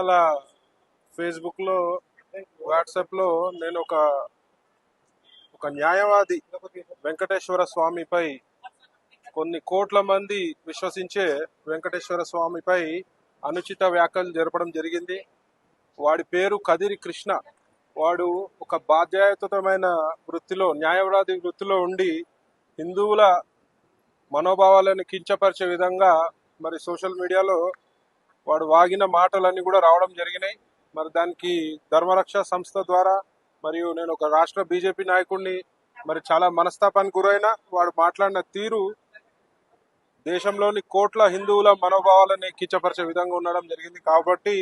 ఇవాళ ఫేస్బుక్లో వాట్సాప్లో నేను ఒక ఒక న్యాయవాది వెంకటేశ్వర స్వామిపై కొన్ని కోట్ల మంది విశ్వసించే వెంకటేశ్వర స్వామిపై అనుచిత వ్యాఖ్యలు జరపడం జరిగింది. వాడి పేరు కదిరి కృష్ణ. వాడు ఒక బాధ్యాయుతమైన వృత్తిలో న్యాయవాది వృత్తిలో ఉండి హిందువుల మనోభావాలను కించపరిచే విధంగా మరి సోషల్ మీడియాలో వాడు వాగిన మాటలన్నీ కూడా రావడం జరిగినాయి. మరి దానికి ధర్మరక్ష సంస్థ ద్వారా మరియు నేను ఒక రాష్ట్ర బీజేపీ నాయకుడిని మరి చాలా మనస్తాపానికి గురైన వాడు మాట్లాడిన తీరు దేశంలోని కోట్ల హిందువుల మనోభావాలని కించపరిచే విధంగా ఉండడం జరిగింది. కాబట్టి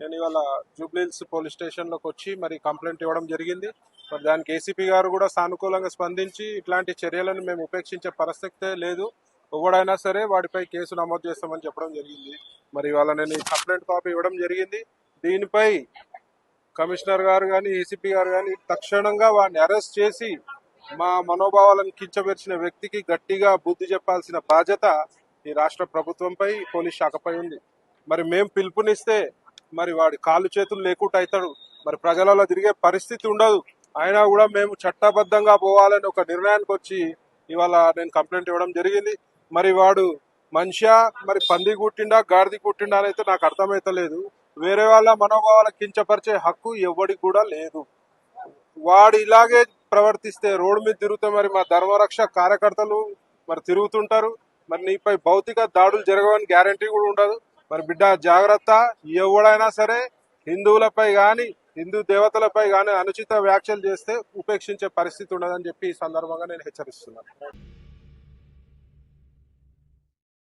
నేను ఇవాళ జూబ్లీహిల్స్ పోలీస్ స్టేషన్లోకి వచ్చి మరి కంప్లైంట్ ఇవ్వడం జరిగింది. మరి దానికి ఏసీపీ గారు కూడా సానుకూలంగా స్పందించి ఇట్లాంటి చర్యలను మేము ఉపేక్షించే పరిస్థితే లేదు. ఎవడైనా సరే వాడిపై కేసు నమోదు చేస్తామని చెప్పడం జరిగింది. మరి ఇవాళ నేను కంప్లైంట్ కాపీ ఇవ్వడం జరిగింది. దీనిపై కమిషనర్ గారు కానీ ఏసీపీ గారు కానీ తక్షణంగా వాడిని అరెస్ట్ చేసి మా మనోభావాలను కించపరిచిన వ్యక్తికి గట్టిగా బుద్ధి చెప్పాల్సిన బాధ్యత ఈ రాష్ట్ర ప్రభుత్వంపై పోలీస్ శాఖపై ఉంది. మరి మేము పిలుపునిస్తే మరి వాడి కాళ్ళు చేతులు లేకుండా అవుతాడు మరి ప్రజలలో తిరిగే పరిస్థితి ఉండదు. అయినా కూడా మేము చట్టబద్ధంగా పోవాలని ఒక నిర్ణయానికి వచ్చి ఇవాళ నేను కంప్లైంట్ ఇవ్వడం జరిగింది. మరి వాడు మనిషా మరి పంది కుట్టిండా గాడిది కుట్టిండా అని అయితే నాకు అర్థమైతలేదు. వేరే వాళ్ళ మనోభావాల కించపరిచే హక్కు ఎవడికి కూడా లేదు. వాడు ఇలాగే ప్రవర్తిస్తే రోడ్డు మీద తిరుగుతూ మరి మా ధర్మరక్ష కార్యకర్తలు మరి తిరుగుతుంటారు. మరి నీపై భౌతిక దాడులు జరగవని గ్యారంటీ కూడా ఉండదు. మరి బిడ్డ జాగ్రత్త ఎవడైనా సరే హిందువులపై కానీ హిందూ దేవతలపై కానీ అనుచిత వ్యాఖ్యలు చేస్తే ఉపేక్షించే పరిస్థితి ఉండదని చెప్పి ఈ సందర్భంగా నేను హెచ్చరిస్తున్నాను.